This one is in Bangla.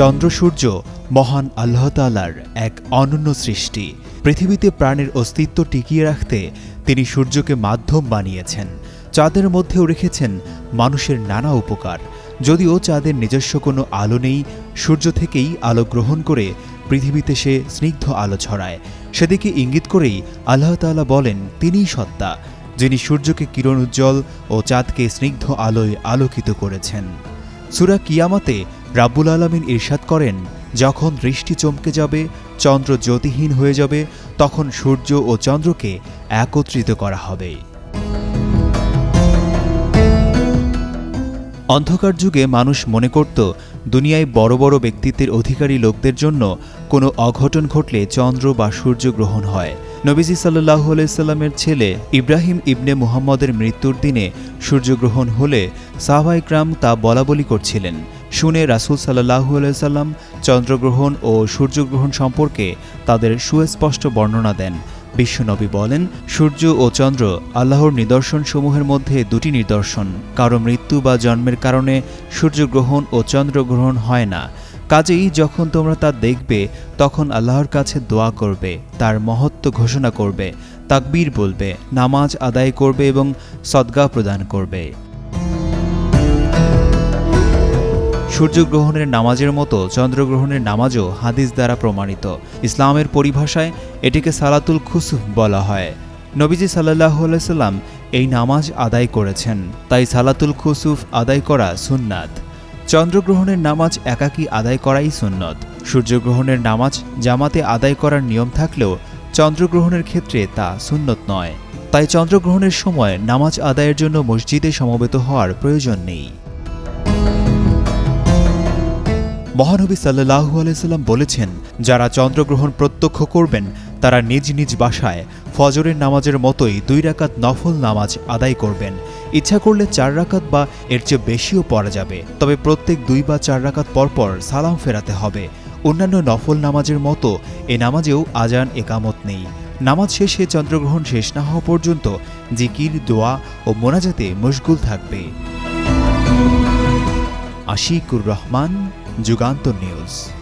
চন্দ্র সূর্য মহান আল্লাহ তালার এক অনন্য সৃষ্টি। পৃথিবীতে প্রাণের অস্তিত্ব টিকিয়ে রাখতে তিনি সূর্যকে মাধ্যম বানিয়েছেন। চাঁদের মধ্যেও রেখেছেন মানুষের নানা উপকার। যদিও চাঁদের নিজস্ব কোনো আলো নেই, সূর্য থেকেই আলো গ্রহণ করে পৃথিবীতে সে স্নিগ্ধ আলো ছড়ায়। সেদিকে ইঙ্গিত করেই আল্লাহ তাআলা বলেন, তিনিই সত্তা, যিনি সূর্যকে কিরণ উজ্জ্বল ও চাঁদকে স্নিগ্ধ আলোয় আলোকিত করেছেন। সুরা কিয়ামাতে রাব্বুল আলমিন ইরশাদ করেন, যখন দৃষ্টি চমকে যাবে, চন্দ্র জ্যোতিহীন হয়ে যাবে, তখন সূর্য ও চন্দ্রকে একত্রিত করা হবে। অন্ধকার যুগে মানুষ মনে করত দুনিয়ায় বড় বড় ব্যক্তিত্বের অধিকারী লোকদের জন্য কোনো অঘটন ঘটলে চন্দ্র বা সূর্য গ্রহণ হয়। নবীজি সাল্লাহ আলাইসাল্লামের ছেলে ইব্রাহিম ইবনে মুহাম্মদের মৃত্যুর দিনে সূর্যগ্রহণ হলে সাহবাইকরাম তা বলাবলি করছিলেন। শুনে রাসুল সাল্লাহু আলাইসাল্লাম চন্দ্রগ্রহণ ও সূর্যগ্রহণ সম্পর্কে তাদের সুস্পষ্ট বর্ণনা দেন। বিশ্বনবী বলেন, সূর্য ও চন্দ্র আল্লাহর নিদর্শনসমূহের মধ্যে দুটি নিদর্শন। কারও মৃত্যু বা জন্মের কারণে সূর্যগ্রহণ ও চন্দ্রগ্রহণ হয় না। কাজেই যখন তোমরা তা দেখবে, তখন আল্লাহর কাছে দোয়া করবে, তার মহত্ব ঘোষণা করবে, তাকবীর বলবে, নামাজ আদায় করবে এবং সদ্গা প্রদান করবে। সূর্যগ্রহণের নামাজের মতো চন্দ্রগ্রহণের নামাজও হাদিস দ্বারা প্রমাণিত। ইসলামের পরিভাষায় এটিকে সালাতুল খুসুফ বলা হয়। নবীজি সাল্লাহ সাল্লাম এই নামাজ আদায় করেছেন। তাই সালাতুল খুসুফ আদায় করা সুন্নাত। চন্দ্রগ্রহণের নামাজ একাকী আদায় করাই সুন্নত। সূর্যগ্রহণের নামাজ জামাতে আদায় করার নিয়ম থাকলেও চন্দ্রগ্রহণের ক্ষেত্রে তা সুন্নত নয়। তাই চন্দ্রগ্রহণের সময় নামাজ আদায়ের জন্য মসজিদে সমবেত হওয়ার প্রয়োজন নেই। মহানবী সাল্লাহু আলাইসাল্লাম বলেছেন, যারা চন্দ্রগ্রহণ প্রত্যক্ষ করবেন, তারা নিজ নিজ বাসায় ফজরের নামাজের মতোই দুই রাকাত নফল নামাজ আদায় করবেন। ইচ্ছা করলে চার রাকাত বা এর চেয়ে বেশিও পড়া যাবে। তবে প্রত্যেক দুই বা চার রাকাত পরপর সালাম ফেরাতে হবে। অন্যান্য নফল নামাজের মতো এ নামাজেও আজান একামত নেই। নামাজ শেষে চন্দ্রগ্রহণ শেষ না হওয়া পর্যন্ত জিকির, দোয়া ও মোনাজাতে মশগুল থাকবে। আশিকুর রহমান যুগান্তর নিউজ।